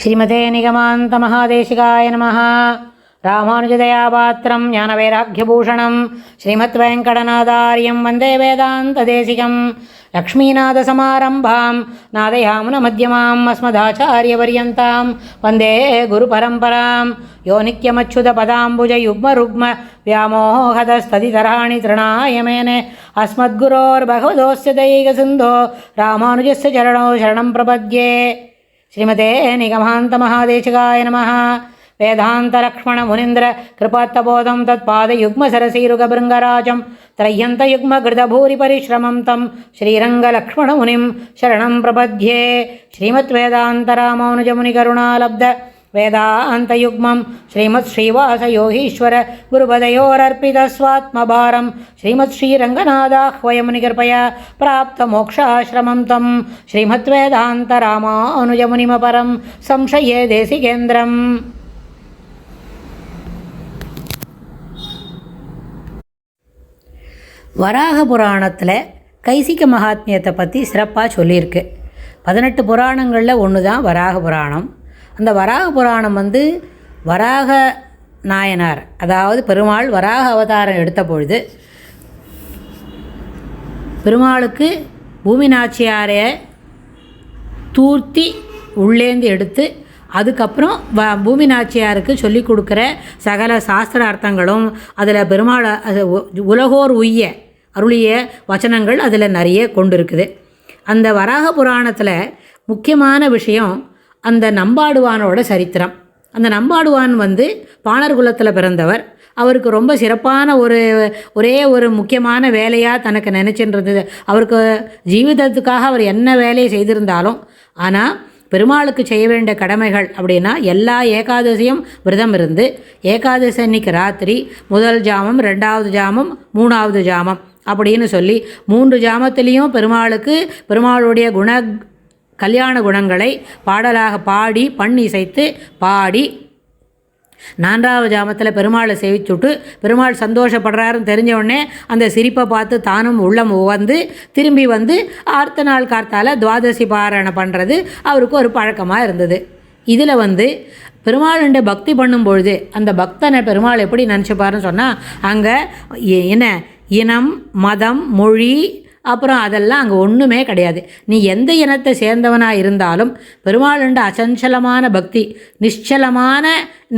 శ్రీమతే నిగమాంత మహాదేశికాయ నమ రామానుజదయాపాత్రం జ్ఞానవైరాగ్యభూషణం శ్రీమద్వేంకటనాదార్యం వందే వేదాంతదేశికం లక్ష్మీనాథసమారంభాం నాదయామున మధ్యమాం అస్మదాచార్యపర్యంతాం వందే గురుపరంపరాం యో నిత్యమచ్యుతపదాంబుజయుగ్మరుగ్మ వ్యామోహదస్తదితరాణి తృణాయమేనే అస్మద్గురోర్భగవదోస్య దైకసింధో రామానుజస్య చరణో శరణం ప్రపద్యే श्रीमते निगमान्तमहादेशिकाय नमः। वेदान्तलक्ष्मणमुनीन्द्र कृपात्तबोधं तत्पादयुग्मसरसीरुगभृङ्गराजं त्रय्यन्तयुग्मकृतभूरिपरिश्रमं तं श्रीरङ्गलक्ष्मणमुनिं शरणं प्रपद्ये। श्रीमद्वेदान्तरामानुजमुनिकरुणालब्ध வேதாந்தயுக்மம் ஸ்ரீமத் ஸ்ரீவாசயோகீஸ்வர குருபதயோரர்ப்பிதஸ்வாத்மபாரம் ஸ்ரீமத் ஸ்ரீரங்கநாதாஹ்வயமுனிகிருபயா பிராப்த மோக்ஷாசிரமம் தம் ஸ்ரீமத் வேதாந்த வேதாந்தராமானுஜமுனிமபரம் சம்சயே தேசிகேந்திரம் வராக புராணத்தில் கைசிக மகாத்மியத்தை பற்றி சிறப்பாக சொல்லியிருக்கு. பதினெட்டு புராணங்களில் ஒன்று தான் வராக புராணம் அந்த வராக புராணம் வந்து வராக நாயனார் அதாவது பெருமாள் வராக அவதாரம் எடுத்த பொழுது பெருமாளுக்கு பூமி நாச்சியாரைய தூர்த்தி உள்ளேந்து எடுத்து அதுக்கப்புறம் வ பூமி நாச்சியாருக்கு சொல்லி கொடுக்குற சகல சாஸ்திர அர்த்தங்களும் அதில் பெருமாள் உலகோர் உய்ய அருளிய வச்சனங்கள் அதில் நிறைய கொண்டு இருக்குது அந்த வராக புராணத்தில் முக்கியமான விஷயம் அந்த நம்பாடுவானோட சரித்திரம். அந்த நம்பாடுவான் வந்து பாணர் குலத்தில் பிறந்தவர். அவருக்கு ரொம்ப சிறப்பான ஒரு ஒரே ஒரு முக்கியமான வேலையாக தனக்கு நினச்சின்றது அவருக்கு ஜீவிதத்துக்காக அவர் என்ன வேலையை செய்திருந்தாலும் ஆனால் பெருமாளுக்கு செய்ய வேண்டிய கடமைகள் அப்படின்னா எல்லா ஏகாதசியும் விரதம் இருந்து ஏகாதசி அன்னைக்கு ராத்திரி முதல் ஜாமம் ரெண்டாவது ஜாமம் மூணாவது ஜாமம் அப்படின்னு சொல்லி மூன்று ஜாமத்திலையும் பெருமாளுக்கு பெருமாளுடைய குண கல்யாண குணங்களை பாடலாக பாடி பண் இசைத்து பாடி நான்காவது ஜாமத்தில் பெருமாளை சேவிச்சுட்டு பெருமாள் சந்தோஷப்படுறாருன்னு தெரிஞ்ச உடனே அந்த சிரிப்பை பார்த்து தானும் உள்ளம் உகந்து திரும்பி வந்து அடுத்த நாள் கார்த்தால துவாதசி பாராயணம் பண்ணுறது அவருக்கு ஒரு பழக்கமாக இருந்தது. இதில் வந்து பெருமாளுண்ட பக்தி பண்ணும்பொழுது அந்த பக்தனை பெருமாள் எப்படி நினச்சிப்பாருன்னு சொன்னால் அங்கே என்ன இனம் மதம் மொழி அப்புறம் அதெல்லாம் அங்கே ஒன்றுமே கிடையாது. நீ எந்த இனத்தை சேர்ந்தவனாக இருந்தாலும் பெருமாளுண்ட அச்சஞ்சலமான பக்தி நிச்சலமான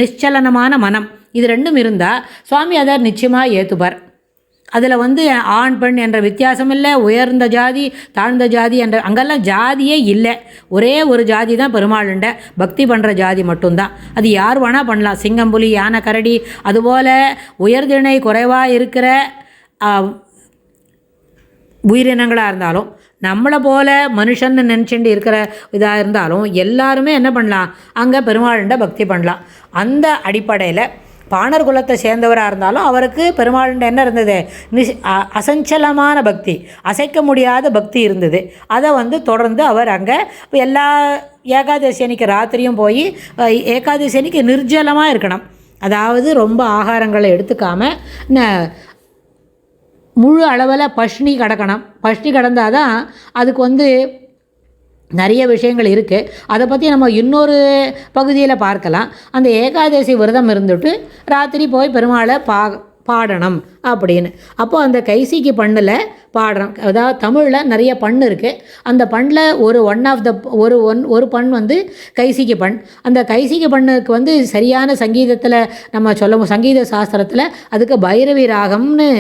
நிச்சலனமான மனம் இது ரெண்டும் இருந்தால் சுவாமி அதர் நிச்சயமாக ஏற்றுப்பார் அதில் வந்து ஆண் பெண் என்ற வித்தியாசம் இல்லை உயர்ந்த ஜாதி தாழ்ந்த ஜாதி என்ற அங்கெல்லாம் ஜாதியே இல்லை. ஒரே ஒரு ஜாதி தான் பெருமாளுண்ட பக்தி பண்ணுற ஜாதி மட்டும்தான். அது யார் வேணால் பண்ணலாம். சிங்கம் புலி யானை கரடி அதுபோல் உயர்திணை குறைவாக இருக்கிற உயிரினங்களாக இருந்தாலும் நம்மளை போல மனுஷன்னு நினச்சிட்டு இருக்கிற இதாக இருந்தாலும் எல்லாருமே என்ன பண்ணலாம்? அங்கே பெருமாளுண்ட பக்தி பண்ணலாம். அந்த அடிப்படையில் பாணர் குலத்தை சேர்ந்தவராக இருந்தாலும் அவருக்கு பெருமாளுண்ட என்ன இருந்தது? நிஸ் அ- அசஞ்சலமான பக்தி அசைக்க முடியாத பக்தி இருந்தது. அதை வந்து தொடர்ந்து அவர் அங்கே எல்லா ஏகாதசி அன்னைக்கு ராத்திரியும் போய் ஏகாதசி அன்னைக்கு நிர்ஜலமாக இருக்கணும். அதாவது ரொம்ப ஆகாரங்களை எடுத்துக்காமல் முழு அளவில் பஷ்னி கடக்கணும். பஷ்னி கடந்தால் தான் அதுக்கு வந்து நிறைய விஷயங்கள் இருக்குது அதை பற்றி நம்ம இன்னொரு பகுதியில் பார்க்கலாம். அந்த ஏகாதசி விரதம் இருந்துட்டு ராத்திரி போய் பெருமாளை பா பாடணும் அப்படின்னு. அப்போது அந்த கைசிக்கு பண்ணில் பாடுறோம். அதாவது தமிழில் நிறைய பண் இருக்குது அந்த பண்ணில் ஒரு ஒன் ஆஃப் த ஒரு ஒன் ஒரு பண் வந்து கைசிக்கு பண். அந்த கைசிக்கு பண்ணுக்கு வந்து சரியான சங்கீதத்தில் நம்ம சொல்ல சங்கீத சாஸ்திரத்தில் அதுக்கு பைரவி ராகம்னு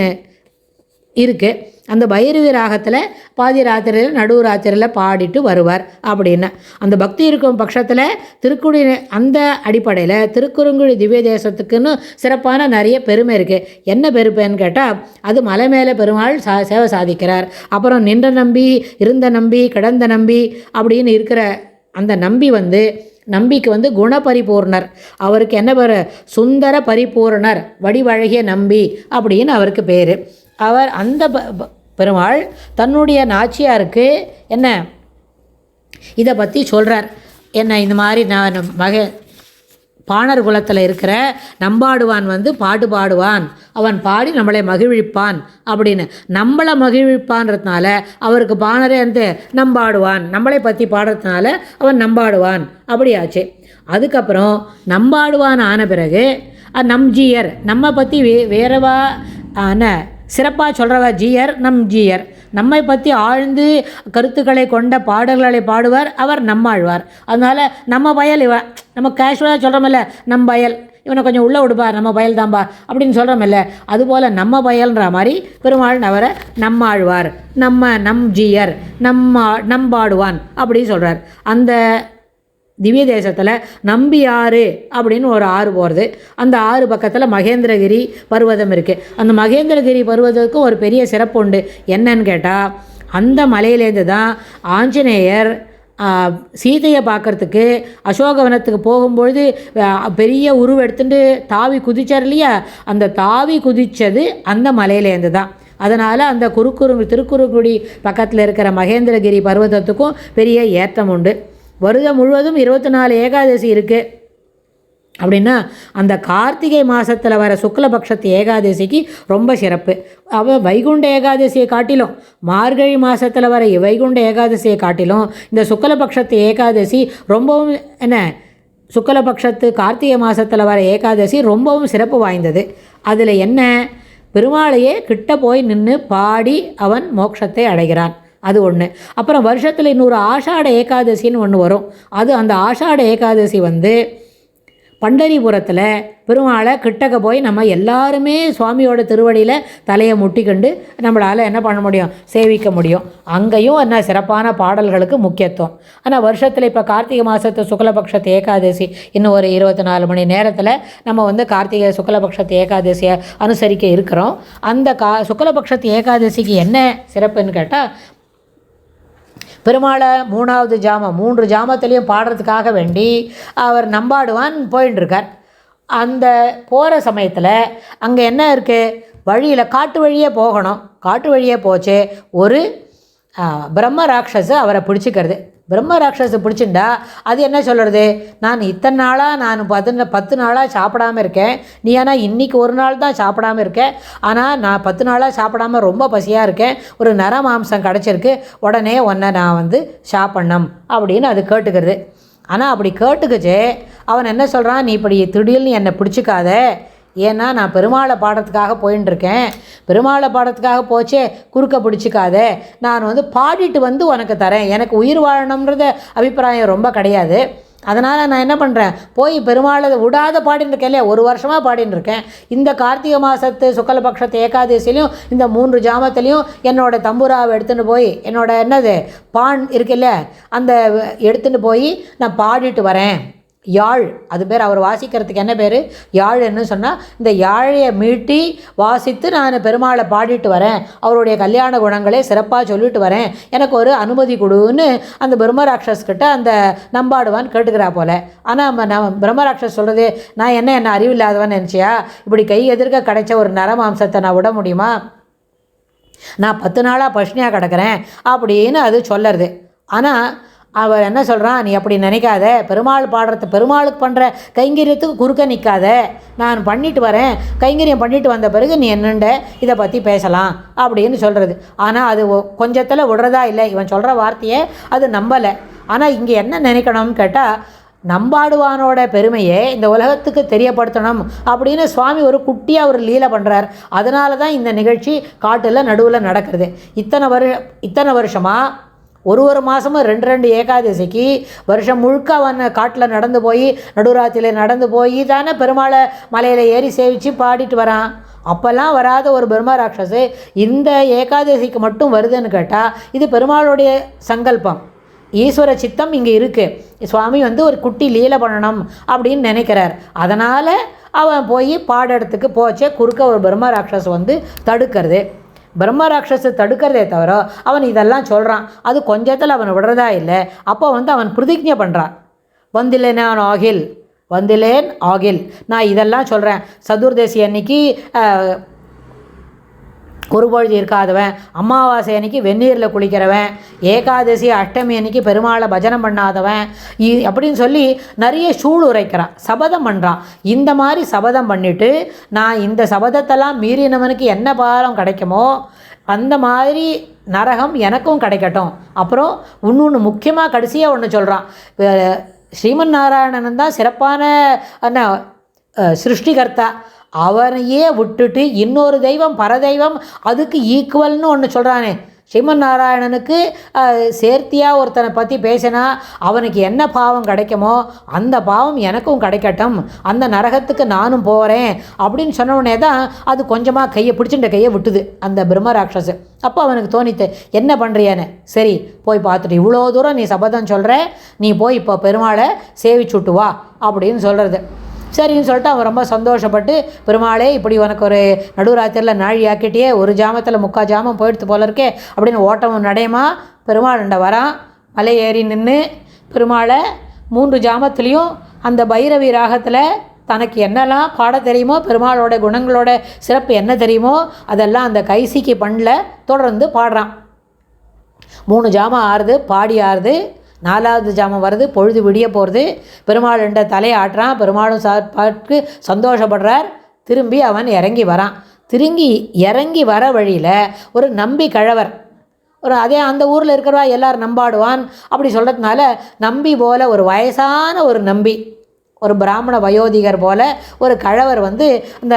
இருக்குது அந்த பைரவி ராகத்தில் பாதி ராத்திரியில் நடு ராத்திரியில் பாடிட்டு வருவார் அப்படின்னு. அந்த பக்தி இருக்கும் பட்சத்தில் திருக்குடி அந்த அடிப்படையில் திருக்குறுங்குடி திவ்ய தேசத்துக்குன்னு சிறப்பான நிறைய பெருமை இருக்குது என்ன பெருமைன்னு கேட்டால் அது மலை மேலே பெருமாள் சா சேவை சாதிக்கிறார். அப்புறம் நின்ற நம்பி இருந்த நம்பி கிடந்த நம்பி அப்படின்னு இருக்கிற அந்த நம்பி வந்து நம்பிக்கு வந்து குணபரிபூர்ணர். அவருக்கு என்ன பேர்? சுந்தர பரிபூர்ணர் வடிவழகிய நம்பி அப்படின்னு அவருக்கு பேர். அவர் அந்த ப- ப- பெருமாள் தன்னுடைய நாச்சியாருக்கு என்ன? இதை பற்றி சொல்கிறார் என்ன இந்த மாதிரி நான் மக பாணர் குலத்தில் இருக்கிற நம்பாடுவான் வந்து பாட்டு பாடுவான். அவன் பாடி நம்மளை மகிழ்விப்பான் அப்படின்னு. நம்மளை மகிழ்விப்பான்றதுனால அவருக்கு பாணரே வந்து நம்பாடுவான். நம்மளை பற்றி பாடுறதுனால அவன் நம்பாடுவான். அப்படியாச்சு. அதுக்கப்புறம் நம்பாடுவான் ஆன பிறகு நம்ஜியர் நம்ம பற்றி வே வேறவா ஆன சிறப்பாக சொல்கிறவ ஜீயர் நம் ஜீயர். நம்மை பற்றி ஆழ்ந்து கருத்துக்களை கொண்ட பாடல்களை பாடுவார் அவர் நம்மாழ்வார் அதனால் நம்ம பயல் இவ நம்ம கேஷுவலாக சொல்கிறோமில்ல நம் பயல் இவனை கொஞ்சம் உள்ளே விடுப்பா நம்ம பயல் தான்பா அப்படின்னு சொல்கிறோமில்ல அதுபோல் நம்ம பயல்ன்ற மாதிரி பெருமாள் அவரை நம்மாழ்வார் நம்ம நம் ஜீயர் நம்ம நம்பாடுவான் அப்படின்னு சொல்கிறார் அந்த திவ்ய தேசத்தில் நம்பியாறு அப்படின்னு ஒரு ஆறு போகிறது அந்த ஆறு பக்கத்தில் மகேந்திரகிரி பர்வதம் இருக்குது அந்த மகேந்திரகிரி பர்வதத்துக்கு ஒரு பெரிய சிறப்பு உண்டு. என்னன்னு கேட்டால் அந்த மலையிலேருந்து தான் ஆஞ்சநேயர் சீதையை பார்க்கறதுக்கு அசோகவனத்துக்கு போகும்பொழுது பெரிய உருவெடுத்துட்டு தாவி குதிச்சார் இல்லையா? அந்த தாவி குதித்தது அந்த மலையிலேருந்து தான். அதனால் அந்த குறுக்குறு திருக்குறுக்குடி பக்கத்தில் இருக்கிற மகேந்திரகிரி பர்வதத்துக்கும் பெரிய ஏற்றம் உண்டு. வருடம் முழுவதும் இருபத்தி நாலு ஏகாதசி இருக்குது அப்படின்னா அந்த கார்த்திகை மாதத்தில் வர சுக்லபக்ஷத்து ஏகாதசிக்கு ரொம்ப சிறப்பு. அவள் வைகுண்ட ஏகாதசியை காட்டிலும் மார்கழி மாதத்தில் வர வைகுண்ட ஏகாதசியை காட்டிலும் இந்த சுக்லபக்ஷத்து ஏகாதசி ரொம்பவும் என்ன சுக்லபக்ஷத்து கார்த்திகை மாதத்தில் வர ஏகாதசி ரொம்பவும் சிறப்பு வாய்ந்தது. அதில் என்ன பெருமாளையே கிட்ட போய் நின்று பாடி அவன் மோட்சத்தை அடைகிறான். அது ஒன்று அப்புறம் வருஷத்தில் இன்னொரு ஆஷாட ஏகாதசின்னு ஒன்று வரும். அது அந்த ஆஷாட ஏகாதசி வந்து பண்டரிபுரத்தில் பெருமாளை கிட்டக்க போய் நம்ம எல்லாருமே சுவாமியோட திருவடியில் தலையை முட்டிக்கொண்டு நம்மளால் என்ன பண்ண முடியும்? சேவிக்க முடியும். அங்கேயும் என்ன சிறப்பான பாடல்களுக்கு முக்கியத்துவம். ஆனால் வருஷத்தில் இப்போ கார்த்திகை மாதத்து சுக்லபக்ஷத்து ஏகாதசி இன்னும் ஒரு இருபத்தி நாலு மணி நேரத்தில் நம்ம வந்து கார்த்திகை சுக்லபக்ஷத்து ஏகாதசியை அனுசரிக்க இருக்கிறோம். அந்த கா சுக்லபக்ஷத்து ஏகாதசிக்கு என்ன சிறப்புன்னு கேட்டால் பெருமாளை மூணாவது ஜாமம் மூன்று ஜாமத்துலேயும் பாடுறதுக்காக வேண்டி அவர் நம்பாடுவான் போயின்ட்டுருக்கார் அந்த போகிற சமயத்தில் அங்கே என்ன இருக்குது வழியில் காட்டு வழியே போகணும். காட்டு வழியே போச்சு. ஒரு பிரம்ம ராட்சஸு அவரை பிடிச்சிக்கிறது. பிரம்ம ராட்சஸை பிடிச்சிண்டா அது என்ன சொல்கிறது நான் இத்தனை நாளாக நான் பத்து பத்து நாளாக சாப்பிடாம இருக்கேன். நீ ஆனால் இன்றைக்கி ஒரு நாள் தான் சாப்பிடாம இருக்கேன் ஆனால் நான் பத்து நாளாக சாப்பிடாம ரொம்ப பசியாக இருக்கேன். ஒரு நர மாம்சம் கிடச்சிருக்கு. உடனே உன்னை நான் வந்து சாப்பிட்ணும் அப்படின்னு அது கேட்டுக்கிறது. ஆனால் அப்படி கேட்டுக்குச்சே. அவன் என்ன சொல்கிறான் நீ இப்படி திடீர்னு என்னை பிடிச்சிக்காத. ஏன்னா நான் பெருமாளை பாடத்துக்காக போயின்னு இருக்கேன் பெருமாளை பாடத்துக்காக போச்சே குறுக்க பிடிச்சிக்காத. நான் வந்து பாடிட்டு வந்து உனக்கு தரேன். எனக்கு உயிர் வாழணுன்றத அபிப்பிராயம் ரொம்ப கிடையாது. அதனால் நான் என்ன பண்ணுறேன் போய் பெருமாளை விடாத பாடின்னு இருக்கேன் இல்லையா? ஒரு வருஷமாக பாடின்னு இருக்கேன் இந்த கார்த்திகை மாதத்து சுக்கலபக்ஷத்து ஏகாதசிலையும் இந்த மூன்று ஜாமத்துலேயும் என்னோட தம்புராவை எடுத்துன்னு போய் என்னோட என்னது பான் இருக்குல்ல அந்த எடுத்துன்னு போய் நான் பாடிட்டு வரேன். யாழ். அது பேர் அவர் வாசிக்கிறதுக்கு என்ன பேர்? யாழ்ன்னு சொன்னால் இந்த யாழையை மீட்டி வாசித்து நான் பெருமாளை பாடிட்டு வரேன். அவருடைய கல்யாண குணங்களே சிறப்பாக சொல்லிட்டு வரேன். எனக்கு ஒரு அனுமதி கொடுன்னு அந்த பிரம்மராட்சஸ்கிட்ட அந்த நம்பாடுவான் கேட்டுக்கிறா போல. ஆனால் நம்ம பிரம்மராட்சஸ் சொல்கிறது நான் என்ன என்ன அறிவில்லாதவன் நினச்சியா? இப்படி கை எதிர்க்க கிடைச்ச ஒரு நரமாம்சத்தை நான் விட முடியுமா? நான் பத்து நாளாக பஷ்னியாக கிடக்கிறேன் அப்படின்னு அது சொல்லறது. ஆனால் அவர் என்ன சொல்கிறான் நீ அப்படி நினைக்காத. பெருமாள் பாடுறது பெருமாளுக்கு பண்ணுற கைங்கரியத்துக்கு குறுக்க நிற்காத நான் பண்ணிட்டு வரேன். கைங்கரியம் பண்ணிட்டு வந்த பிறகு நீ என்னண்ட? இதை பற்றி பேசலாம். அப்படின்னு சொல்கிறது ஆனால் அது ஒ- கொஞ்சத்தில் விடுறதா இல்லை. இவன் சொல்கிற வார்த்தையை அது நம்பலை. ஆனால் இங்கே என்ன நினைக்கணும்னு கேட்டால் நம்பாடுவானோட பெருமையை இந்த உலகத்துக்கு தெரியப்படுத்தணும் அப்படின்னு சுவாமி ஒரு குட்டியாக ஒரு லீலை பண்ணுறார் அதனால தான் இந்த நிகழ்ச்சி காட்டில் நடுவில் நடக்கிறது. இத்தனை வருஷ இத்தனை வருஷமாக ஒரு ஒரு மாதமும் ரெண்டு ரெண்டு ஏகாதசிக்கு வருஷம் முழுக்க அவன் காட்டில் நடந்து போய் நடுராத்திரியில் நடந்து போய் தானே பெருமாளை மலையில் ஏறி சேவித்து பாடிட்டு வரான். அப்போல்லாம் வராத ஒரு பிரம்ம ராட்சஸு இந்த ஏகாதசிக்கு மட்டும் வருதுன்னு கேட்டால் இது பெருமாளுடைய சங்கல்பம். ஈஸ்வர சித்தம் இங்கே இருக்குது சுவாமி வந்து ஒரு குட்டி லீலை பண்ணணும் அப்படின்னு நினைக்கிறார். அதனால் அவன் போய் பாடத்துக்கு போச்சே. குறுக்க ஒரு பிரம்ம ராட்சஸ் வந்து தடுக்கிறது. பிரம்ம ராட்சஸை தடுக்கிறதே தவிர அவன் இதெல்லாம் சொல்கிறான் அது கொஞ்சத்தில் அவனை விடுறதா இல்லை. அப்போ வந்து அவன் பிரதிஜை பண்ணுறான் வந்தில்லை நான் ஆகில். வந்திலேன் ஆகில். நான் இதெல்லாம் சொல்கிறேன் சதுர்தசி அன்னைக்கு ஒரு பொழுது இருக்காதவன். அமாவாசை அன்னைக்கு வெந்நீரில் குளிக்கிறவன். ஏகாதசி அஷ்டமி அன்னைக்கு பெருமாளை பஜனம் பண்ணாதவன். இ- அப்படின்னு சொல்லி நிறைய சூழ் உரைக்கிறான். சபதம் பண்ணுறான் இந்த மாதிரி சபதம் பண்ணிட்டு நான் இந்த சபதத்தெல்லாம் மீறினவனுக்கு என்ன பாரம் கிடைக்குமோ அந்த மாதிரி நரகம் எனக்கும் கிடைக்கட்டும். அப்புறம் இன்னொன்று முக்கியமாக கடைசியாக ஒன்று சொல்கிறான் ஸ்ரீமன் நாராயணன் தான் சிறப்பான என்ன சிருஷ்டிகர்த்தா. அவனையே விட்டுட்டு இன்னொரு தெய்வம் பரதெய்வம் அதுக்கு ஈக்குவல்னு ஒன்று சொல்கிறானே ஸ்ரீமன் நாராயணனுக்கு சேர்த்தியாக ஒருத்தனை பற்றி பேசினா அவனுக்கு என்ன பாவம் கிடைக்குமோ அந்த பாவம் எனக்கும் கிடைக்கட்டும். அந்த நரகத்துக்கு நானும் போகிறேன் அப்படின்னு சொன்ன தான் அது கொஞ்சமாக கையை பிடிச்சிட்ட கையை விட்டுது அந்த பிரம்ம ராட்சசு அப்போ அவனுக்கு தோணித்து என்ன பண்ணுறியானே சரி போய் பார்த்துட்டு இவ்வளோ தூரம் நீ சபதம் சொல்கிற நீ போய் இப்போ பெருமாளை சேவிச்சுட்டு வா அப்படின்னு சொல்கிறது சரின்னு சொல்லிட்டு அவன் ரொம்ப சந்தோஷப்பட்டு பெருமாளே இப்படி உனக்கு ஒரு நடுராத்திரியில் நாழி ஆக்கிட்டியே ஒரு ஜாமத்தில் முக்கா ஜாமம் போயிடுத்து போல இருக்கே அப்படின்னு ஓட்டமும் நடையமா? பெருமாள்ண்ட வரான். மலை ஏறி நின்று பெருமாளை மூன்று ஜாமத்துலேயும் அந்த பைரவி ராகத்தில் தனக்கு என்னெல்லாம் பாட தெரியுமோ பெருமாளோட குணங்களோட சிறப்பு என்ன தெரியுமோ அதெல்லாம் அந்த கைசிக்கு பண்ணில் தொடர்ந்து பாடுறான். மூணு ஜாமம் ஆறுது பாடி ஆறுது. நாலாவது ஜாமம் வருது பொழுது விடிய போகிறது பெருமாள் என்ற தலையை ஆட்டுறான் பெருமாளும் சா பாட்டு சந்தோஷப்படுறார். திரும்பி அவன் இறங்கி வரான். திரும்பி இறங்கி வர வழியில் ஒரு நம்பி கழவர் ஒரு அதே அந்த ஊரில் இருக்கிறவா எல்லோரும் நம்பாடுவான். அப்படி சொல்கிறதுனால நம்பி போல் ஒரு வயசான ஒரு நம்பி ஒரு பிராமண வயோதிகர் போல் ஒரு கழவர் வந்து இந்த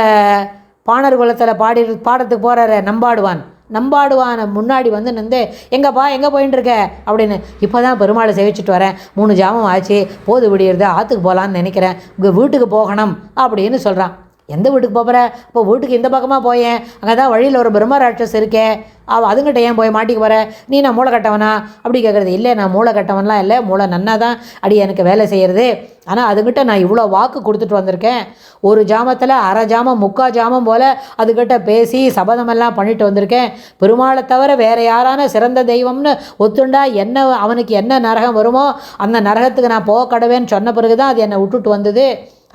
பாணர் குலத்தில் பாடி பாடத்துக்கு போகிறார நம்பாடுவான். நம்பாடுவான முன்னாடி வந்து நின்று எங்கப்பா எங்கே போயின்னு இருக்க அப்படின்னு இப்போ தான் பெருமாளை சேவிச்சுட்டு வரேன். மூணு ஜாமம் ஆச்சு. போது விடியறது ஆற்றுக்கு போகலான்னு நினைக்கிறேன். உங்கள் வீட்டுக்கு போகணும். அப்படின்னு சொல்கிறான் எந்த வீட்டுக்கு போகிற இப்போ வீட்டுக்கு இந்த பக்கமாக போயேன். அங்கே தான் வழியில் ஒரு பிரம்ம ராட்சஸ் இருக்கே. அவ அதுங்கிட்ட ஏன் போய் மாட்டிக்கு போகிற நீ நான் மூளை கட்டவனா? அப்படி கேட்குறது இல்லை நான் மூளை கட்டவன்லாம் இல்லை. மூளை நன்னா தான் அடி எனக்கு வேலை செய்கிறது ஆனால் அதுங்கிட்ட நான் இவ்வளோ வாக்கு கொடுத்துட்டு வந்திருக்கேன். ஒரு ஜாமத்தில் அரை ஜாமம் முக்கால் ஜாமம் போல் அதுக்கிட்ட பேசி சபதமெல்லாம் பண்ணிட்டு வந்திருக்கேன். பெருமாளை தவிர வேறு யாரான சிறந்த தெய்வம்னு ஒத்துண்டா என்ன அவனுக்கு என்ன நரகம் வருமோ அந்த நரகத்துக்கு நான் போக கடவேன்னு சொன்ன பிறகு தான் அது என்னை விட்டுட்டு வந்தது.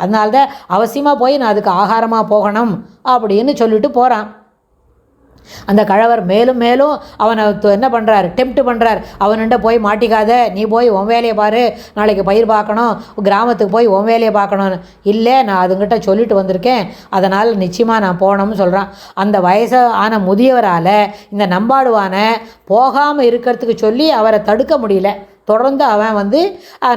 அதனால்தான் அவசியமாக போய் நான் அதுக்கு ஆகாரமாக போகணும் அப்படின்னு சொல்லிட்டு போகிறான் அந்த கழவர் மேலும் மேலும் அவனை என்ன பண்ணுறார் டெம்ப்ட் பண்ணுறார் அவன்கிட்ட போய் மாட்டிக்காத. நீ போய் உன் வேலையை பாரு. நாளைக்கு பயிர் பார்க்கணும். கிராமத்துக்கு போய் உன் வேலையை பார்க்கணும்னு. இல்லை நான் அதுங்கிட்ட சொல்லிட்டு வந்திருக்கேன். அதனால் நிச்சயமாக நான் போகணும்னு சொல்கிறான் அந்த வயசு ஆன முதியவரால் இந்த நம்பாடுவான போகாமல் இருக்கிறதுக்கு சொல்லி அவரை தடுக்க முடியல. தொடர்ந்து அவன் வந்து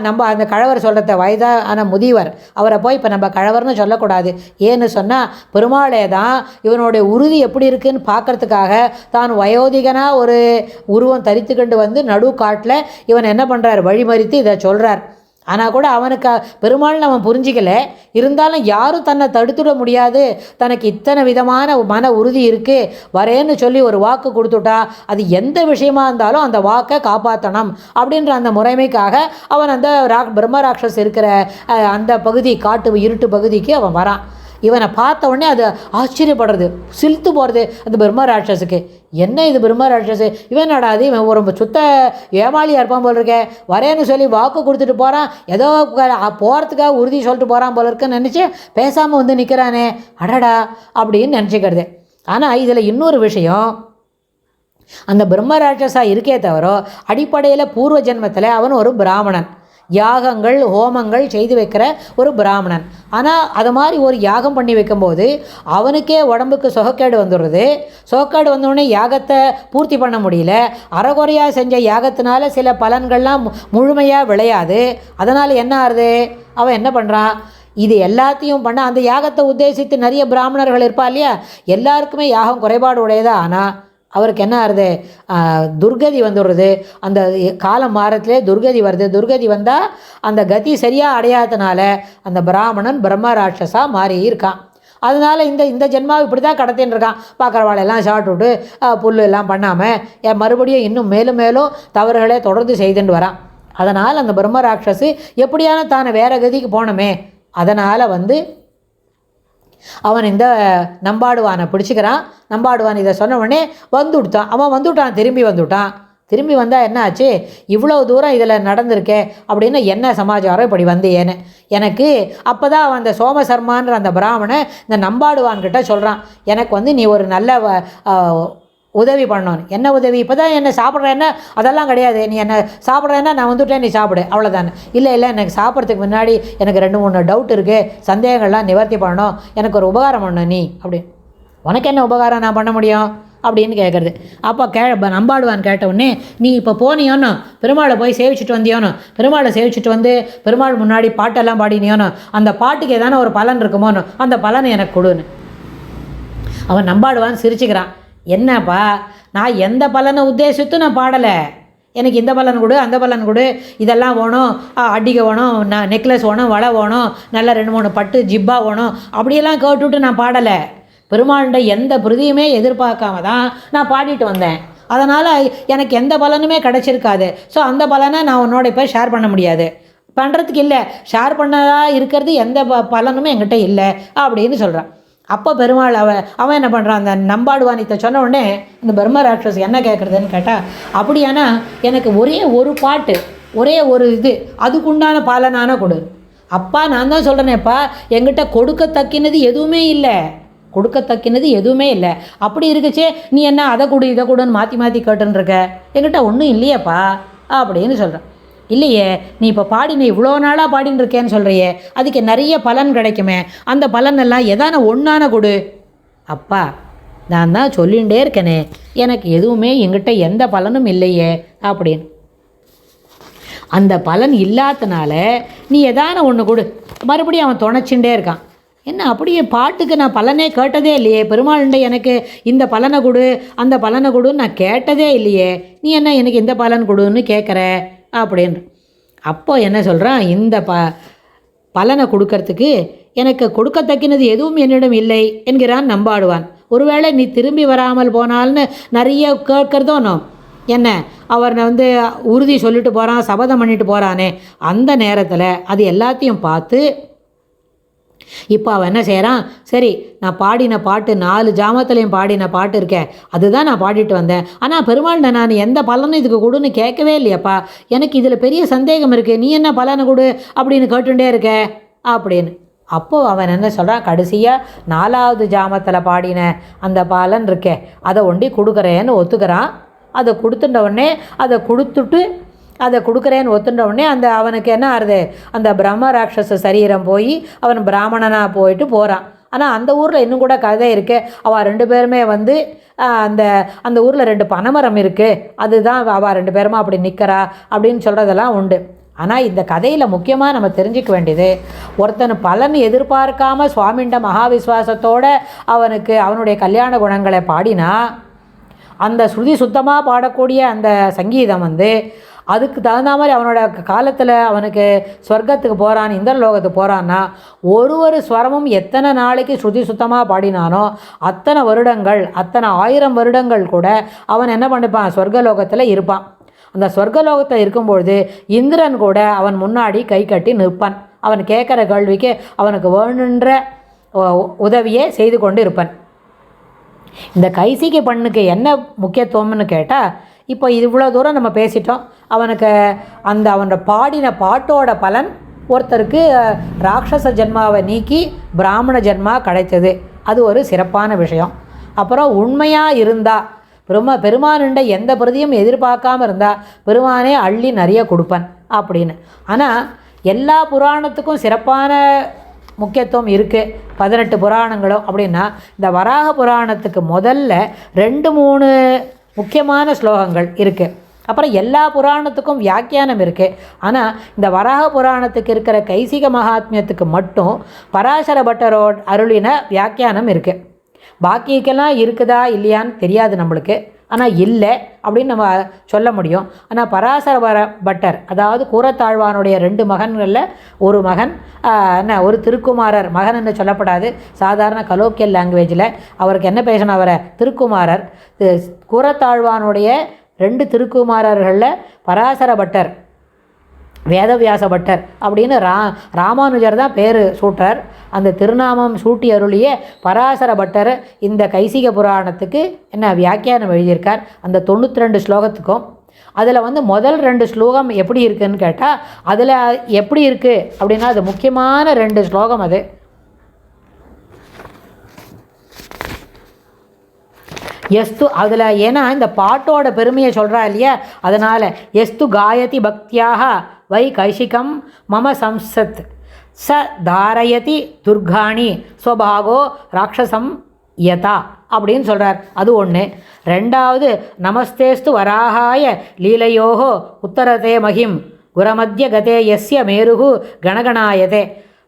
நம்ம அந்த கழவர் சொல்கிறத வயதான முதியவர் அவரை போய் இப்போ நம்ம கழவர்னு சொல்லக்கூடாது. ஏன்னு சொன்னால் பெருமாளே தான் இவனுடைய உறுதி எப்படி இருக்குன்னு பார்க்கறதுக்காக தான் வயோதிகனாக ஒரு உருவம் தரித்துக்கொண்டு வந்து நடு காட்டில் இவன் என்ன பண்ணுறார் வழிமறித்து இதை சொல்கிறார் ஆனால் கூட அவனுக்கு பெருமாள்னு அவன் புரிஞ்சிக்கலை. இருந்தாலும் யாரும் தன்னை தடுத்துட முடியாது. தனக்கு இத்தனை விதமான மன உறுதி இருக்குது வரேன்னு சொல்லி ஒரு வாக்கு கொடுத்துட்டா அது எந்த விஷயமா இருந்தாலும் அந்த வாக்கை காப்பாற்றணும் அப்படின்ற அந்த முறைமைக்காக அவன் அந்த ராக் பிரம்மராட்சஸ் இருக்கிற அந்த பகுதி காட்டு இருட்டு பகுதிக்கு அவன் வரான். இவனை பார்த்த உடனே அது ஆச்சரியப்படுறது சிலுத்து போகிறது அந்த பிரம்ம ராட்சஸுக்கு என்ன இது பிரம்ம ராட்சஸு இவன் நடாது இவன் ஒரு சுத்த ஏமாளியாக இருப்பான் போல இருக்கே. வரேன்னு சொல்லி வாக்கு கொடுத்துட்டு போகிறான் ஏதோ போகிறதுக்காக உறுதி சொல்லிட்டு போகிறான் போல இருக்குன்னு நினச்சி பேசாமல் வந்து நிற்கிறானே அடடா அப்படின்னு நினச்சிக்கிறது. ஆனால் இதில் இன்னொரு விஷயம். அந்த பிரம்ம ராட்சஸா இருக்கே தவிர அடிப்படையில் பூர்வ ஜென்மத்தில் அவன் ஒரு பிராமணன். யாகங்கள் ஹோமங்கள் செய்து வைக்கிற ஒரு பிராமணன். ஆனால் அது மாதிரி ஒரு யாகம் பண்ணி வைக்கும்போது அவனுக்கே உடம்புக்கு சுகக்கேடு வந்துடுறது. சுகக்கேடு வந்தோடனே யாகத்தை பூர்த்தி பண்ண முடியல. அறகுறையாக செஞ்ச யாகத்தினால சில பலன்கள்லாம் மு- முழுமையாக விளையாது. அதனால் என்ன ஆறுது? அவன் என்ன பண்ணுறான் இது எல்லாத்தையும் பண்ண அந்த யாகத்தை உத்தேசித்து நிறைய பிராமணர்கள் இருப்பா இல்லையா? எல்லாருக்குமே யாகம் குறைபாடு உடையதா? ஆனால் அவருக்கு என்ன ஆறுது துர்கதி வந்துடுறது அந்த காலம் மாறத்திலே துர்கதி வருது. துர்கதி வந்தால் அந்த கதி சரியாக அடையாதனால அந்த பிராமணன் பிரம்ம ராட்சஸா மாறி இருக்கான். அதனால் இந்த இந்த ஜென்மாவை இப்படி தான் கடத்தின்னு இருக்கான். பார்க்குறவாளெல்லாம் ஷார்ட் விட்டு புல் புல்லு எல்லாம் பண்ணாமல் மறுபடியும் இன்னும் மேலும் மேலும் தவறுகளே தொடர்ந்து செய்துட்டு வரான். அதனால் அந்த பிரம்ம ராட்சஸு எப்படியான தானே வேறு கதிக்கு போனோமே அதனால் வந்து அவன் இந்த நம்பாடுவானை பிடிச்சிக்கிறான். நம்பாடுவான் இதை சொன்ன உடனே வந்துவிட்டான் அவன் வந்துவிட்டான் திரும்பி வந்துவிட்டான் திரும்பி வந்தால் என்ன ஆச்சு? இவ்வளோ தூரம் இதில் நடந்திருக்கே அப்படின்னு என்ன சமாச்சாரம் இப்படி வந்தேன்னு? எனக்கு அப்போ தான் அந்த சோமசர்மான்ற அந்த பிராமணன் இந்த நம்பாடுவான்கிட்ட சொல்கிறான் எனக்கு வந்து நீ ஒரு நல்ல வ- உதவி பண்ணணும். என்ன உதவி? இப்போ தான் என்ன சாப்பிட்றேன்னா அதெல்லாம் கிடையாது. நீ என்ன சாப்பிட்றேன்னா நான் வந்துட்டேன் நீ சாப்பிடு. அவ்வளோதானே இல்லை இல்லை எனக்கு சாப்பிட்றதுக்கு முன்னாடி எனக்கு ரெண்டு மூணு டவுட் இருக்குது சந்தேகங்கள்லாம் நிவர்த்தி பண்ணணும். எனக்கு ஒரு உபகாரம் பண்ணணும் நீ. அப்படி. உனக்கு என்ன உபகாரம் நான் பண்ண முடியும்? அப்படின்னு கேட்குறது அப்போ கே நம்பாடுவான் கேட்ட உடனே நீ இப்போ போனியோன்னு பெருமாளை போய் சேவிச்சுட்டு வந்தியோனோ பெருமாளை சேவிச்சுட்டு வந்து பெருமாள் முன்னாடி பாட்டெல்லாம் பாடினியோனோ அந்த பாட்டுக்கு ஏதான ஒரு பலன் இருக்குமோனோ அந்த பலனை எனக்கு கொடுன்னு. அவன் நம்பாடுவான் சிரிச்சுக்கிறான். என்னப்பா? நான் எந்த பலனை உத்தேசித்தும் நான் பாடலை. எனக்கு இந்த பலன் கொடு அந்த பலன் கொடு. இதெல்லாம் வேணும். ஆ, அடிகை வேணும் நான் நெக்லஸ் வேணும் வலை வேணும் நல்ல ரெண்டு மூணு பட்டு ஜிப்பா வேணும். அப்படியெல்லாம் கேட்டுவிட்டு நான் பாடலை. பெருமாள்கிட்ட எந்த பிரதியுமே எதிர்பார்க்காம தான் நான் பாடிட்டு வந்தேன். அதனால் எனக்கு எந்த பலனுமே கிடச்சிருக்காது. ஸோ அந்த பலனை நான் உன்னோட இப்போ ஷேர் பண்ண முடியாது. பண்ணுறதுக்கு இல்லை. ஷேர் பண்ணதா இருக்கிறது எந்த ப பலனுமே என்கிட்ட இல்லை. அப்படின்னு சொல்கிறான் அப்போ பெருமாள் அவன் அவன் என்ன பண்ணுறான் அந்த நம்பாடுவானித்த சொன்ன உடனே இந்த பிரம்ம ராட்சஸ் என்ன கேட்குறதுன்னு கேட்டால் அப்படியானா எனக்கு ஒரே ஒரு பாட்டு ஒரே ஒரு இது அதுக்குண்டான பாலனான கொடு. அப்பா நான் தான் சொல்கிறேனேப்பா என்கிட்ட கொடுக்கத்தக்கினது எதுவுமே இல்லை. கொடுக்கத்தக்கினது எதுவுமே இல்லை. அப்படி இருக்குச்சே நீ என்ன அதை கொடு இதை கொடுன்னு மாற்றி மாற்றி கேட்டுன்னு இருக்க? என்கிட்ட ஒன்றும் இல்லையேப்பா அப்படின்னு சொல்கிறேன் இல்லையே நீ இப்போ பாடின இவ்வளோ நாளாக பாடின்னு இருக்கேன்னு சொல்கிறியே அதுக்கு நிறைய பலன் கிடைக்குமே அந்த பலனெல்லாம் எதான ஒன்றான கொடு. அப்பா நான் தான் சொல்லிகிட்டே இருக்கேனே எனக்கு எதுவுமே என்கிட்ட எந்த பலனும் இல்லையே அப்படின்னு. அந்த பலன் இல்லாதனால நீ எதான ஒன்று கொடு. மறுபடியும் அவன் துணைச்சுட்டே இருக்கான். என்ன அப்படியே பாட்டுக்கு நான் பலனே கேட்டதே இல்லையே பெருமாள்ண்ட எனக்கு இந்த பலனை கொடு அந்த பலனை கொடுன்னு நான் கேட்டதே இல்லையே. நீ என்ன எனக்கு இந்த பலன் கொடுன்னு கேட்குற அப்படின்னு அப்போ என்ன சொல்கிறான் இந்த ப பலனை கொடுக்கறதுக்கு எனக்கு கொடுக்கத்தக்கினது எதுவும் என்னிடம் இல்லை என்கிறான் நம்பாடுவான். ஒருவேளை நீ திரும்பி வராமல் போனால்னு நிறைய கேட்கறதோனோ என்ன? அவர் வந்து உறுதி சொல்லிட்டு போகிறான் சபதம் பண்ணிட்டு போகிறானே அந்த நேரத்தில் அது எல்லாத்தையும் பார்த்து இப்போ அவன் என்ன செய்கிறான் சரி நான் பாடின பாட்டு நாலு ஜாமத்துலேயும் பாடின பாட்டு இருக்கேன் அதுதான் நான் பாடிட்டு வந்தேன். ஆனால் பெருமாள் நான் எந்த பலனும் இதுக்கு கொடுன்னு கேட்கவே இல்லையப்பா. எனக்கு இதில் பெரிய சந்தேகம் இருக்குது நீ என்ன பலனை கொடு அப்படின்னு கேட்டுட்டே இருக்க அப்படின்னு. அப்போது அவன் என்ன சொல்கிறான் கடைசியாக நாலாவது ஜாமத்தில் பாடின அந்த பலன் இருக்கே அதை ஒண்டி கொடுக்குறேன்னு ஒத்துக்கிறான். அதை கொடுத்துட்ட உடனே அதை கொடுத்துட்டு அதை கொடுக்குறேன்னு ஒத்துண்டவுடனே உடனே அந்த அவனுக்கு என்ன ஆறுது? அந்த பிரம்ம ராட்சச சரீரம் போய் அவன் பிராமணனாக போயிட்டு போகிறான் ஆனால் அந்த ஊரில் இன்னும் கூட கதை இருக்குது அவள் ரெண்டு பேருமே வந்து அந்த அந்த ஊரில் ரெண்டு பனைமரம் இருக்குது அதுதான் அவள் ரெண்டு பேருமா அப்படி நிற்கிறா அப்படின்னு சொல்கிறதெல்லாம் உண்டு. ஆனால் இந்த கதையில் முக்கியமாக நம்ம தெரிஞ்சுக்க வேண்டியது ஒருத்தன் பலன் எதிர்பார்க்காம சுவாமிண்ட மகாவிஸ்வாசத்தோட அவனுக்கு அவனுடைய கல்யாண குணங்களை பாடினா அந்த ஸ்ருதி சுத்தமாக பாடக்கூடிய அந்த சங்கீதம் வந்து அதுக்கு தகுந்த மாதிரி அவனோட காலத்தில் அவனுக்கு சொர்க்கத்துக்கு போகிறான் இந்த லோகத்துக்கு போகிறான்னா ஒரு ஒரு ஸ்வரமும் எத்தனை நாளைக்கு ஸ்ருதி சுத்தமாக பாடினானோ அத்தனை வருடங்கள் அத்தனை ஆயிரம் வருடங்கள் கூட அவன் என்ன பண்ணிப்பான்? சொர்க்கலோகத்தில் இருப்பான். அந்த ஸ்வர்க்கலோகத்தில் இருக்கும்பொழுது இந்திரன் கூட அவன் முன்னாடி கை கட்டி நிற்பான். அவன் கேட்குற கேள்விக்கு அவனுக்கு வேணுன்ற உ- உதவியே செய்து கொண்டு இருப்பான். இந்த கைசிகை பண்ணுக்கு என்ன முக்கியத்துவம்னு கேட்டால் இப்போ இவ்வளோ தூரம் நம்ம பேசிட்டோம். அவனுக்கு அந்த அவனோட பாடின பாட்டோட பலன் ஒருத்தருக்கு ராட்சச ஜென்மாவை நீக்கி பிராமண ஜென்மா கிடைத்தது. அது ஒரு சிறப்பான விஷயம். அப்புறம் உண்மையாக இருந்தா பெருமா பெருமானுண்ட எந்த பிரதியும் எதிர்பார்க்காம இருந்தால் பெருமானே அள்ளி நிறைய கொடுப்பன் அப்படின்னு. ஆனால் எல்லா புராணத்துக்கும் சிறப்பான முக்கியத்துவம் இருக்குது பதினெட்டு புராணங்களும் அப்படின்னா இந்த வராக புராணத்துக்கு முதல்ல ரெண்டு மூணு முக்கியமான ஸ்லோகங்கள் இருக்குது அப்புறம் எல்லா புராணத்துக்கும் வியாக்கியானம் இருக்குது ஆனால் இந்த வராக புராணத்துக்கு இருக்கிற கைசிக மகாத்மியத்துக்கு மட்டும் பராசர பட்டரோட அருளின வியாக்கியானம் இருக்குது பாக்கிக்கெல்லாம் இருக்குதா இல்லையான்னு தெரியாது நம்மளுக்கு. ஆனால் இல்லை அப்படின்னு நம்ம சொல்ல முடியும். ஆனால் பராசரவர பட்டர் அதாவது கூரத்தாழ்வானுடைய ரெண்டு மகன்களில் ஒரு மகன் என்ன ஒரு திருக்குமாரர் மகன் என்று சொல்லப்படாது. சாதாரண கலோக்கியல் லாங்குவேஜில் அவருக்கு என்ன பேசணும் அவரை? திருக்குமாரர். கூரத்தாழ்வானுடைய ரெண்டு திருக்குமாரர்களில் பராசர பட்டர் வேதவியாச பட்டர் அப்படின்னு ரா ராமானுஜர் தான் பேர் சூட்டர் அந்த திருநாமம் சூட்டி அருளிய பராசர பட்டர் இந்த கைசிக புராணத்துக்கு என்ன வியாக்கியானம் எழுதியிருக்கார்? அந்த தொண்ணூற்றி ரெண்டு ஸ்லோகத்துக்கும். அதில் வந்து முதல் ரெண்டு ஸ்லோகம் எப்படி இருக்குன்னு கேட்டால் அதில் எப்படி இருக்குது அப்படின்னா அது முக்கியமான ரெண்டு ஸ்லோகம் அது. எஸ்து அதில் ஏன்னா இந்த பாட்டோட பெருமையை சொல்கிறா இல்லையா? அதனால் எஸ்து காயதி பக்தியாக வை கைஷிகம் மம சம்சத். ச தாரயதி துர்காணி ஸ்வபாகோ ராட்சசம் யதா அப்படின்னு சொல்கிறார் அது ஒன்று ரெண்டாவது நமஸ்தேஸ்து வராகாய லீலையோகோ உத்தரதே மகிம் குரமத்திய கதே எஸ்ய மேருகு கணகணாயதே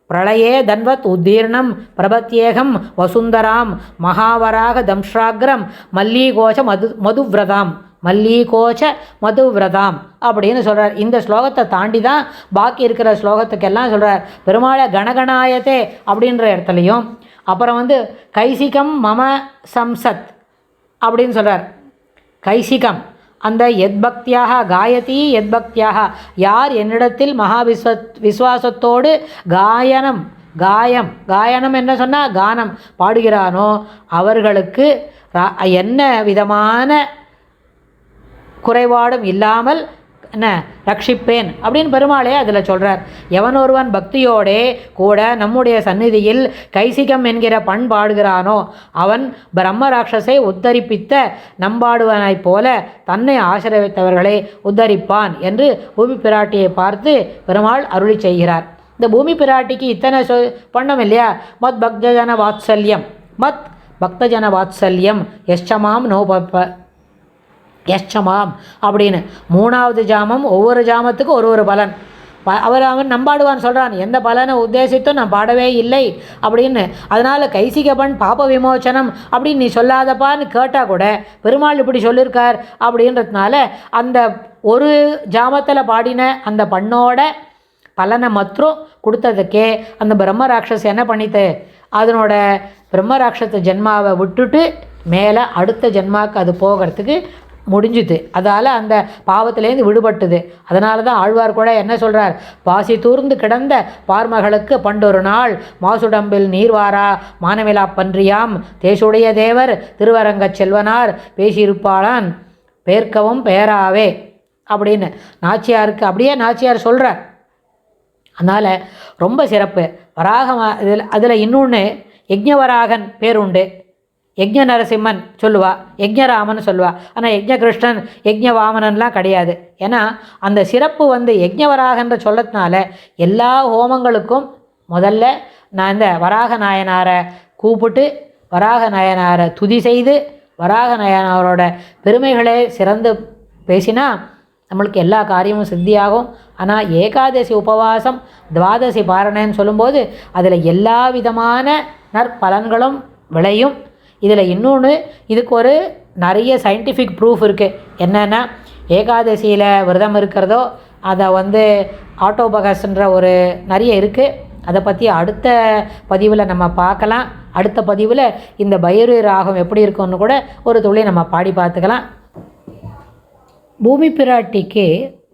பிரளயே தன்வத் உத்தீர்ணம் பிரபத்யேகம் வசுந்தராம் மகாவராக தம்ஷ்ராக்ரம் மல்லீகோச்ச மது மதுவிரதாம். மல்லீகோச்ச மதுவிரதாம் அப்படின்னு சொல்கிறார் இந்த ஸ்லோகத்தை தாண்டி தான் பாக்கி இருக்கிற ஸ்லோகத்துக்கெல்லாம் சொல்கிறார் பெருமாளை கணகணாயத்தே அப்படின்ற இடத்துலையும் அப்புறம் வந்து கைசிகம் மம சம்சத் அப்படின்னு சொல்கிறார் கைசிகம் அந்த எத்பக்தியாக காயதி எத்பக்தியாக யார் என்னிடத்தில் மகா விஸ்வ விஸ்வாசத்தோடு காயனம் காயம் காயனம் என்ன சொன்னால் கானம் பாடுகிறானோ அவர்களுக்கு என்ன விதமான குறைபாடும் இல்லாமல் என்ன ரட்சிப்பேன் அப்படின்னு பெருமாளே அதில் சொல்கிறார் எவன் ஒருவன் பக்தியோடே கூட நம்முடைய சந்நிதியில் கைசிகம் என்கிற பண்பாடுகிறானோ அவன் பிரம்ம ராட்சஸை உத்தரிப்பித்த நம்பாடுவனைப் போல தன்னை ஆசிரியத்தவர்களை உத்தரிப்பான் என்று பூமி பிராட்டியை பார்த்து பெருமாள் அருளி செய்கிறார். இந்த பூமி பிராட்டிக்கு இத்தனை சொ பண்ணோம் இல்லையா? மத் பக்தஜன வாத்சல்யம். மத் பக்தஜன வாத்சல்யம். எஷ்டமாம் நோபப்ப எச்சமாம் அப்படின்னு. மூணாவது ஜாமம் ஒவ்வொரு ஜாமத்துக்கும் ஒரு ஒரு பலன். ப- அவர் அவன் நம்பாடுவான் சொல்கிறான் எந்த பலனை உத்தேசித்தும் நான் பாடவே இல்லை அப்படின்னு. அதனால் கைசிகபன் பாப விமோச்சனம் அப்படின்னு நீ சொல்லாதப்பான்னு கேட்டால் கூட பெருமாள் இப்படி சொல்லியிருக்கார் அப்படின்றதுனால அந்த ஒரு ஜாமத்தில் பாடின அந்த பண்ணோட பலனை மற்றும் கொடுத்ததுக்கே அந்த பிரம்ம ராட்சஸ் என்ன பண்ணித்து அதனோட பிரம்ம ராட்சச ஜென்மாவை விட்டுட்டு மேலே அடுத்த ஜென்மாவுக்கு அது போகிறதுக்கு முடிஞ்சுது. அதால் அந்த பாவத்திலேருந்து விடுபட்டுது. அதனால தான் ஆழ்வார் கூட என்ன சொல்கிறார் பாசி தூர்ந்து கிடந்த பார்மகளுக்கு பண்டொரு நாள். மாசுடம்பில் நீர்வாரா மானவிலா பன்றியாம். தேசுடைய தேவர் திருவரங்கச் செல்வனார். பேசியிருப்பாளான் பேர்க்கவும் பேராவே அப்படின்னு. நாச்சியாருக்கு அப்படியே நாச்சியார் சொல்கிறார் அதனால் ரொம்ப சிறப்பு. வராக இதில் அதில் இன்னொன்று யஜ்ஞவராகன் பேருண்டு உண்டு நரசிம்மன் சொல்லுவா யக்ஞராமன் சொல்லுவா. ஆனால் யஜ்ஞகிருஷ்ணன் யஜ்ஞவாமனன்லாம் கிடையாது. ஏன்னா அந்த சிறப்பு வந்து யஜ்ஞவராகன்ற சொல்லத்தினால எல்லா ஹோமங்களுக்கும் முதல்ல நான் இந்த வராக நாயனாரை கூப்பிட்டு வராக நாயனாரை துதி செய்து வராக நாயனாரோட பெருமைகளே சிறந்து பேசினா நம்மளுக்கு எல்லா காரியமும் சித்தியாகும். ஆனால் ஏகாதசி உபவாசம் துவாதசி பாரணன்னு சொல்லும்போது அதில் எல்லா விதமான நற்பலன்களும் விளையும். இதில் இன்னொன்று இதுக்கு ஒரு நிறைய சயின்டிஃபிக் ப்ரூஃப் இருக்குது என்னென்னா ஏகாதசியில் விரதம் இருக்கிறதோ அதை வந்து ஆட்டோபகஸ்ன்ற ஒரு நிறைய இருக்குது அதை பற்றி அடுத்த பதிவில் நம்ம பார்க்கலாம். அடுத்த பதிவில் இந்த பைரவி ராகம் எப்படி இருக்கும்னு கூட ஒரு துளி நம்ம பாடி பார்த்துக்கலாம். பூமி பிராட்டிக்கு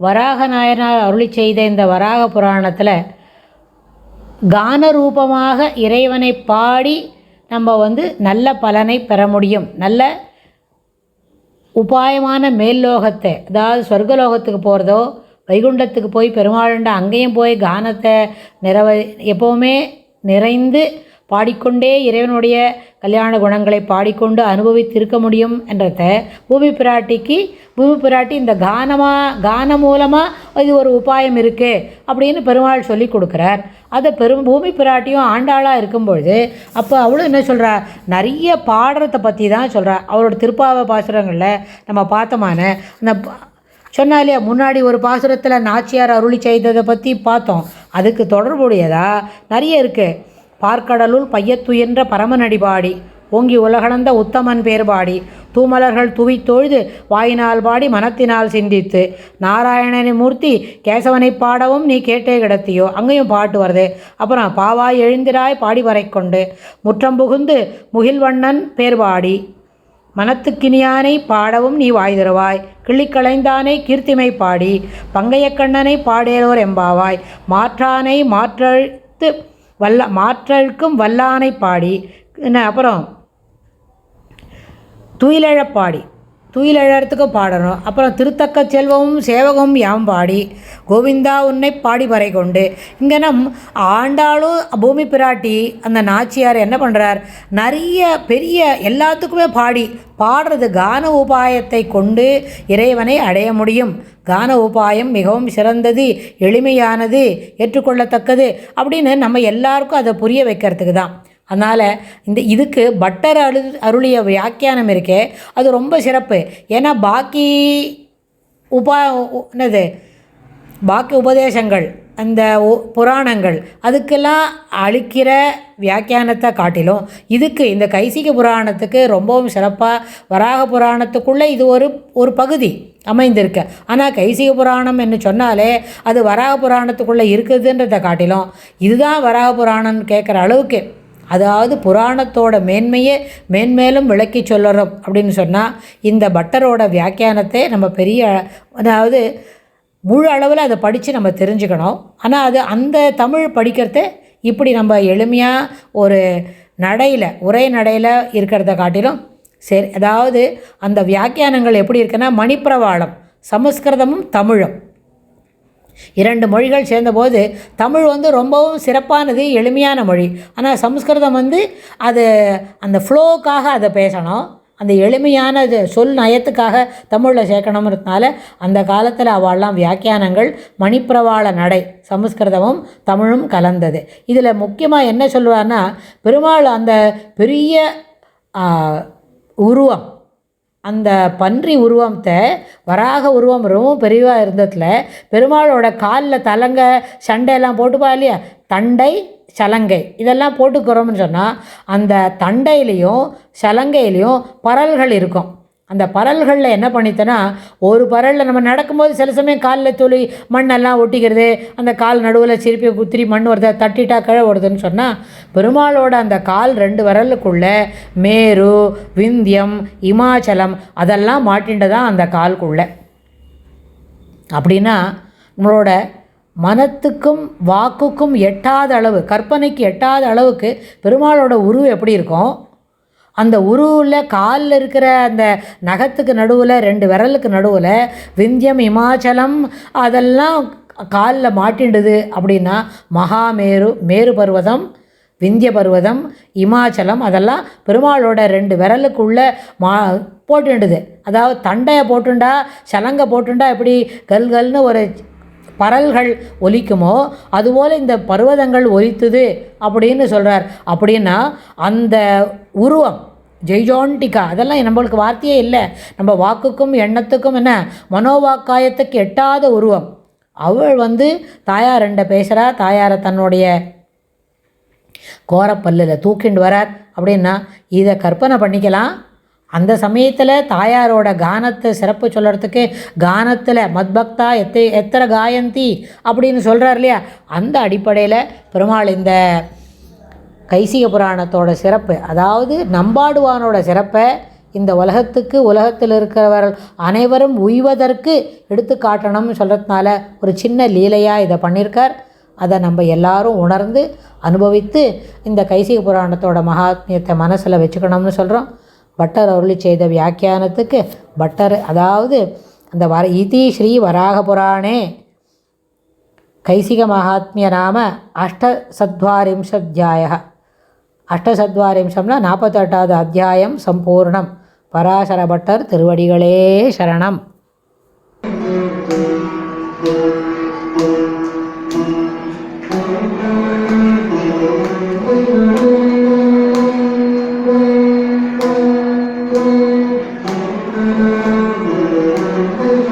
வராக நாயனார் அருளி செய்த இந்த வராக புராணத்தில் கான ரூபமாக இறைவனை பாடி நம்ம வந்து நல்ல பலனை பெற முடியும். நல்ல உபாயமான மேல்லோகத்தை அதாவது சொர்க்கலோகத்துக்கு போகிறதோ வைகுண்டத்துக்கு போய் பெருமாளுண்ட அங்கேயும் போய் கானத்தை நிறைவ எப்போவுமே நிறைந்து பாடிக்கொண்டே இறைவனுடைய கல்யாண குணங்களை பாடிக்கொண்டு அனுபவித்திருக்க முடியும் என்றத பூமி பிராட்டிக்கு பூமி பிராட்டி இந்த கானமாக கான மூலமாக இது ஒரு உபாயம் இருக்குது அப்படின்னு பெருமாள் சொல்லி கொடுக்குறார். அதை பெரும் பூமி பிராட்டியும் ஆண்டாளாக இருக்கும்பொழுது அப்போ அவளும் என்ன சொல்கிறா நிறைய பாடுறதை பற்றி தான் சொல்கிறா அவரோட திருப்பாவ பாசுரங்களில் நம்ம பார்த்தமான அந்த சொன்னாலே சொன்னா இல்லையா முன்னாடி ஒரு பாசுரத்தில் நாச்சியார் அருளி செய்ததை பற்றி பார்த்தோம். அதுக்கு தொடர்புடையதாக நிறைய இருக்குது பார்க்கடலுள் பையத்துயன்ற பரமநடிபாடி ஓங்கி உலகளந்த உத்தமன் பேர்பாடி தூமலர்கள் துவி தொழுது வாயினால் பாடி மனத்தினால் சிந்தித்து நாராயணனை மூர்த்தி கேசவனை பாடவும் நீ கேட்டே கிடத்தியோ அங்கேயும் பாட்டு வருது. அப்புறம் பாவாய் எழுந்திராய் பாடி வரைக்கொண்டு முற்றம் புகுந்து முகில்வண்ணன் பேர்பாடி மனத்துக்கினியானை பாடவும் நீ வாய் தருவாய். கிள்ளிக்களைந்தானை கீர்த்திமை பாடி. பங்கையக்கண்ணனை பாடேலோர் எம்பாவாய். மாற்றானை மாற்றழுத்து வல்ல மாற்றழுக்கும் வல்லானை பாடி என்ன அப்புறம்? துயிலழப்பாடி துயிலழத்துக்கு பாடணும். அப்புறம் திருத்தக்க செல்வமும் சேவகமும் யாம் பாடி. கோவிந்தா உன்னை பாடி வரை கொண்டு. இங்கே நம் ஆண்டாளும் பூமி பிராட்டி அந்த நாச்சியார் என்ன பண்ணுறார் நிறைய பெரிய எல்லாத்துக்குமே பாடி பாடுறது கான உபாயத்தை கொண்டு இறைவனை அடைய முடியும். கான உபாயம் மிகவும் சிறந்தது எளிமையானது ஏற்றுக்கொள்ளத்தக்கது அப்படின்னு நம்ம எல்லாருக்கும் அதை புரிய வைக்கிறதுக்கு தான். அதனால் இந்த இதுக்கு பட்டர் அழு அருளிய வியாக்கியானம் இருக்கே. அது ரொம்ப சிறப்பு. ஏன்னா பாக்கி உபா என்னது? பாக்கி உபதேசங்கள் அந்த புராணங்கள் அதுக்கெல்லாம் அழிக்கிற வியாக்கியானத்தை காட்டிலும் இதுக்கு இந்த கைசிக புராணத்துக்கு ரொம்பவும் சிறப்பாக வராக புராணத்துக்குள்ளே இது ஒரு ஒரு பகுதி அமைந்திருக்கு. ஆனால் கைசிக புராணம் என்று சொன்னாலே அது வராக புராணத்துக்குள்ளே இருக்குதுன்றதை காட்டிலும் இதுதான் வராக புராணம்னு கேட்குற அளவுக்கு அதாவது புராணத்தோட மேன்மையே மேன்மேலும் விளக்கி சொல்லறோம் அப்படின்னு சொன்னால் இந்த பட்டரோட வியாக்கியானத்தை நம்ம பெரிய அதாவது முழு அளவில் அதை படித்து நம்ம தெரிஞ்சுக்கணும். ஆனால் அது அந்த தமிழ் படிக்கிறத இப்படி நம்ம எளிமையாக ஒரு நடையில் உரை நடையில் இருக்கிறத காட்டிலும் சரி அதாவது அந்த வியாக்கியானங்கள் எப்படி இருக்குன்னா மணிப்பிரவாளம் சமஸ்கிருதமும் தமிழும். இரண்டு மொழிகள் சேர்ந்தபோது தமிழ் வந்து ரொம்பவும் சிறப்பானது எளிமையான மொழி. ஆனால் சம்ஸ்கிருதம் வந்து அது அந்த ஃப்ளோக்காக அதை பேசணும். அந்த எளிமையான சொல் நயத்துக்காக தமிழில் சேர்க்கணுங்கிறதுனால அந்த காலத்தில் அவெல்லாம் வியாக்கியானங்கள் மணிப்பிரவாள நடை சமஸ்கிருதமும் தமிழும் கலந்தது. இதில் முக்கியமாக என்ன சொல்லுவார்னா பெருமாள் அந்த பெரிய உருவம் அந்த பன்றி உருவத்தை வராக உருவம் ரொம்ப பெரியவாக இருந்ததில் பெருமாளோட காலில் தலங்க சண்டையெல்லாம் போட்டுப்பா இல்லையா? தண்டை சலங்கை. இதெல்லாம் போட்டுக்கிறோம்னு சொன்னால் அந்த தண்டையிலையும் சலங்கையிலையும் பரல்கள் இருக்கும். அந்த பரல்களில் என்ன பண்ணித்தேன்னா ஒரு பரலில் நம்ம நடக்கும்போது சில சமயம் காலில் துளி மண்ணெல்லாம் ஒட்டிக்கிறது அந்த கால் நடுவில் சிரிப்பி குத்திரி மண் வருது தட்டிட்டா கழ வருதுன்னு சொன்னால் பெருமாளோட அந்த கால் ரெண்டு வரலுக்குள்ளே மேரு விந்தியம் இமாச்சலம் அதெல்லாம் மாட்டின்ட்டு அந்த கால்குள்ள. அப்படின்னா நம்மளோட மனத்துக்கும் வாக்குக்கும் எட்டாத அளவு கற்பனைக்கு எட்டாத அளவுக்கு பெருமாளோட உருவம் எப்படி இருக்கும்? அந்த உருவில் காலில் இருக்கிற அந்த நகத்துக்கு நடுவில் ரெண்டு விரலுக்கு நடுவில் விந்தியம் இமாச்சலம் அதெல்லாம் காலில் மாட்டிண்டுது அப்படின்னா மகாமேரு மேரு பர்வதம் விந்திய பர்வதம் இமாச்சலம் அதெல்லாம் பெருமாளோட ரெண்டு விரலுக்குள்ள மா போட்டுண்டுது அதாவது தண்டையை போட்டுண்டா சலங்கை போட்டுண்டா எப்படி கல்கல்னு ஒரு பரல்கள் ஒலிக்குமோ அதுபோல் இந்த பர்வதங்கள் ஒலித்துது அப்படின்னு சொல்கிறார் அப்படின்னா அந்த உருவம் ஜெய்ஜாண்டிகா அதெல்லாம் நம்மளுக்கு வார்த்தையே இல்லை. நம்ம வாக்குக்கும் எண்ணத்துக்கும் என்ன? மனோவாக்காயத்துக்கு எட்டாத உருவம். அவள் வந்து தாயார் ரெண்ட பேசுகிறா தாயாரை தன்னுடைய கோரப்பல்லில் தூக்கிண்டு வரார். அப்படின்னா இதை கற்பனை பண்ணிக்கலாம். அந்த சமயத்தில் தாயாரோட கானத்தை சிறப்பு சொல்கிறதுக்கு கானத்தில் மத்பக்தா எத்தை எத்தனை காயந்தி? அப்படின்னு சொல்கிறார் இல்லையா? அந்த அடிப்படையில் பெருமாள் இந்த கைசிக புராணத்தோட சிறப்பு அதாவது நம்பாடுவானோட சிறப்பை இந்த உலகத்துக்கு உலகத்தில் இருக்கிறவர்கள் அனைவரும் உய்வதற்கு எடுத்து காட்டணும்னு சொல்கிறதுனால ஒரு சின்ன லீலையாக இதை பண்ணியிருக்கார் அதை நம்ம எல்லாரும் உணர்ந்து அனுபவித்து இந்த கைசிக புராணத்தோட மகாத்மியத்தை மனசில் வச்சுக்கணும்னு சொல்கிறோம் பட்டர் அருளி செய்த வியாக்கியானத்துக்கு பட்டர் அதாவது அந்த வர இதி ஸ்ரீ வராக புராணே கைசிக மகாத்மிய நாம அஷ்டசத்வாரிம்சத்தியாய அஷ்டசத்வாரிம்சம்னா நாற்பத்தெட்டாவது அத்தியாயம் சம்பூர்ணம். பராசர பட்டர் திருவடிகளே சரணம்.